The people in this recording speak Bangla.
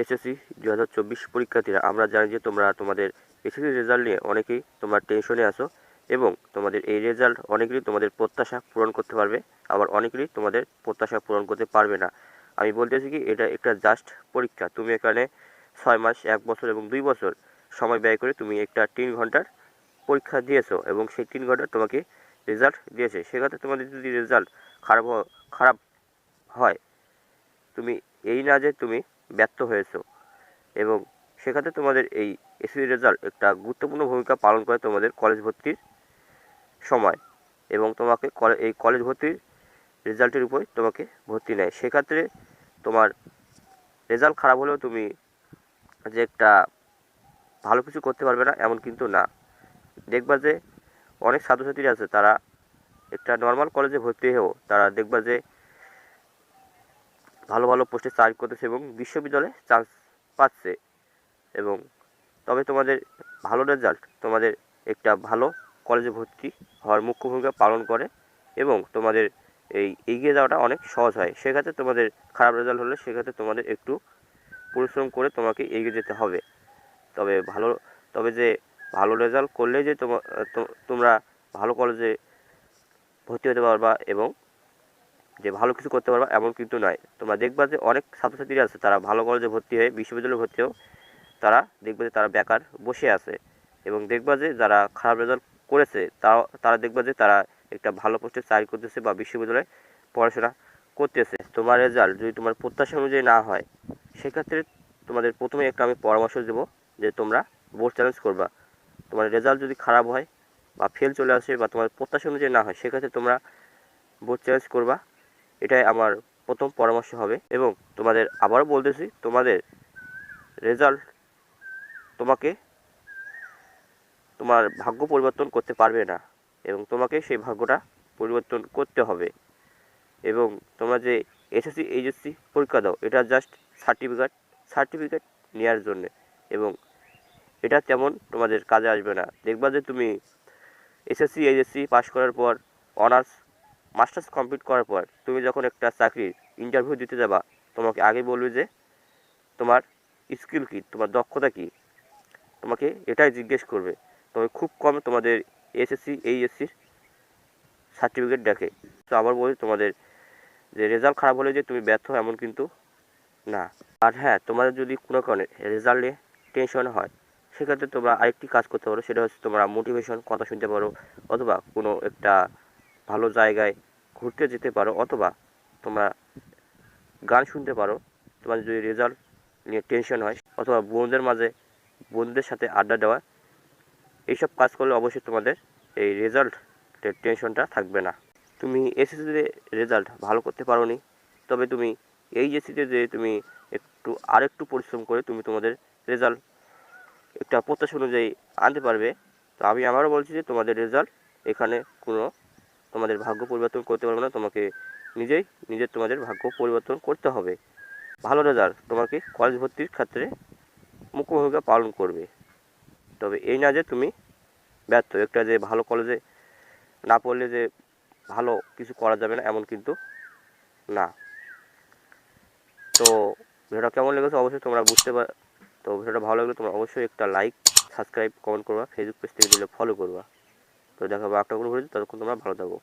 এসএসসি দু হাজার চব্বিশ পরীক্ষার্থীরা, আমরা জানি যে তোমরা তোমাদের এসএসসি রেজাল্ট নিয়ে অনেকেই তোমরা টেনশনে আসো এবং তোমাদের এই রেজাল্ট অনেকেরই তোমাদের প্রত্যাশা পূরণ করতে পারবে, আবার অনেকেরই তোমাদের প্রত্যাশা পূরণ করতে পারবে না। আমি বলতেছি কি, এটা একটা জাস্ট পরীক্ষা। তুমি এখানে ছয় মাস, এক বছর এবং দুই বছর সময় ব্যয় করে তুমি একটা তিন ঘণ্টার পরীক্ষা দিয়েছ এবং সেই তিন ঘণ্টা তোমাকে রেজাল্ট দিয়েছে। সেক্ষেত্রে তোমাদের যদি রেজাল্ট খারাপ খারাপ হয়, তুমি এই না যে তুমি ব্যর্থ হয়েছো। এবং সেক্ষেত্রে তোমাদের এই এসএসসি রেজাল্ট একটা গুরুত্বপূর্ণ ভূমিকা পালন করে তোমাদের কলেজ ভর্তির সময়। এবং তোমাকে এই কলেজ ভর্তির রেজাল্টের উপর তোমাকে ভর্তি নেয়। সেক্ষেত্রে তোমার রেজাল্ট খারাপ হলেও তুমি যে একটা ভালো কিছু করতে পারবে না, এমন কিন্তু না। দেখবা যে অনেক ছাত্রছাত্রী আছে, তারা একটা নর্মাল কলেজে ভর্তি হয়েও তারা দেখবা যে ভালো ভালো পোস্টে চাকরি করতেছে এবং বিশ্ববিদ্যালয়ে চান্স পাচ্ছে। এবং তবে তোমাদের ভালো রেজাল্ট তোমাদের একটা ভালো কলেজে ভর্তি হওয়ার মুখ্য ভূমিকা পালন করে এবং তোমাদের এই এগিয়ে যাওয়াটা অনেক সহজ হয়। সেক্ষেত্রে তোমাদের খারাপ রেজাল্ট হলে সেক্ষেত্রে তোমাদের একটু পরিশ্রম করে তোমাকে এগিয়ে যেতে হবে। তবে ভালো, তবে যে ভালো রেজাল্ট করলে যে তোমা- তোমরা ভালো কলেজে ভর্তি হতে পারবা এবং যে ভালো কিছু করতে পারবা, এমন কিন্তু নয়। তোমরা দেখবা যে অনেক ছাত্রছাত্রীরা আছে, তারা ভালো কলেজে ভর্তি হয়ে, বিশ্ববিদ্যালয়ে ভর্তি হয়েও তারা দেখবে যে তারা বেকার বসে আছে। এবং দেখবা যে যারা খারাপ রেজাল্ট করেছে তারা তারা দেখবা যে তারা একটা ভালো পোস্টে চাকরি করতেছে বা বিশ্ববিদ্যালয়ে পড়াশোনা করতেছে। তোমার রেজাল্ট যদি তোমার প্রত্যাশা অনুযায়ী না হয়, সেক্ষেত্রে তোমাদের প্রথমে একটা আমি পরামর্শ দেবো যে তোমরা বোর্ড চ্যালেঞ্জ করবা। তোমার রেজাল্ট যদি খারাপ হয় বা ফেল চলে আসে বা তোমার প্রত্যাশা অনুযায়ী না হয়, সেক্ষেত্রে তোমরা বোর্ড চ্যালেঞ্জ করবা। এটাই আমার প্রথম পরামর্শ হবে এবং তোমাদের আবারও বলতেছি, তোমাদের রেজাল্ট তোমাকে তোমার ভাগ্য পরিবর্তন করতে পারবে না এবং তোমাকে সেই ভাগ্যটা পরিবর্তন করতে হবে। এবং তোমরা যে এসএসসি এইচএসসি পরীক্ষা দাও, এটা জাস্ট সার্টিফিকেট সার্টিফিকেট নেওয়ার জন্যে এবং এটা তেমন তোমাদের কাজে আসবে না। দেখবা যে তুমি এসএসসি এইচএসসি পাস করার পর অনার্স মাস্টার্স কমপ্লিট করার পর তুমি যখন একটা চাকরির ইন্টারভিউ দিতে যাবা, তোমাকে আগে বলবে যে তোমার স্কিল কী, তোমার দক্ষতা কী। তোমাকে এটাই জিজ্ঞেস করবে, তবে খুব কম তোমাদের এসএসসি এইচএসসির সার্টিফিকেট দেখে। তো আবার বলি তোমাদের যে রেজাল্ট খারাপ হলে যে তুমি ব্যর্থ এমন কিন্তু না। আর হ্যাঁ তোমাদের যদি কোনো কারণে রেজাল্টে টেনশন হয়, সেক্ষেত্রে তোমরা আরেকটি কাজ করতে পারো, সেটা হচ্ছে তোমরা মোটিভেশন কথা শুনতে পারো, অথবা কোনো একটা ভালো জায়গায় ঘুরতে যেতে পারো অথবা তোমরা গান শুনতে পারো। তোমার যদি রেজাল্ট নিয়ে টেনশন হয় অথবা বন্ধুদের মাঝে বন্ধুদের সাথে আড্ডা দেওয়া, এইসব কাজ করলে অবশ্যই তোমাদের এই রেজাল্ট টেনশনটা থাকবে না। তুমি এসএসসিতে রেজাল্ট ভালো করতে পারো নি তবে তুমি এই এসিতে যে তুমি একটু, আরেকটু পরিশ্রম করে তুমি তোমাদের রেজাল্ট একটা প্রত্যাশা অনুযায়ী আনতে পারবে। তো আমি আবারও বলছি যে তোমাদের রেজাল্ট এখানে কোনো তোমাদের ভাগ্য পরিবর্তন করতে পারবে না, তোমাকে নিজেই নিজের তোমাদের ভাগ্য পরিবর্তন করতে হবে। ভালো রেজাল্ট তোমাকে কলেজ ভর্তির ক্ষেত্রে মুখ্য ভূমিকা পালন করবে। তবে এই না যে তুমি ব্যর্থ, একটা যে ভালো কলেজে না পড়লে যে ভালো কিছু করা যাবে না, এমন কিন্তু না। তো ভিডিওটা কেমন লেগেছে অবশ্যই তোমরা বুঝতে পার তো ভিডিওটা ভালো লাগলে তোমরা অবশ্যই একটা লাইক সাবস্ক্রাইব কমেন্ট করবা ফেসবুক পেজ থেকে দিলে ফলো করবা। তো দেখো হবে একটা করে ততক্ষণ তোমরা ভালো থাকো।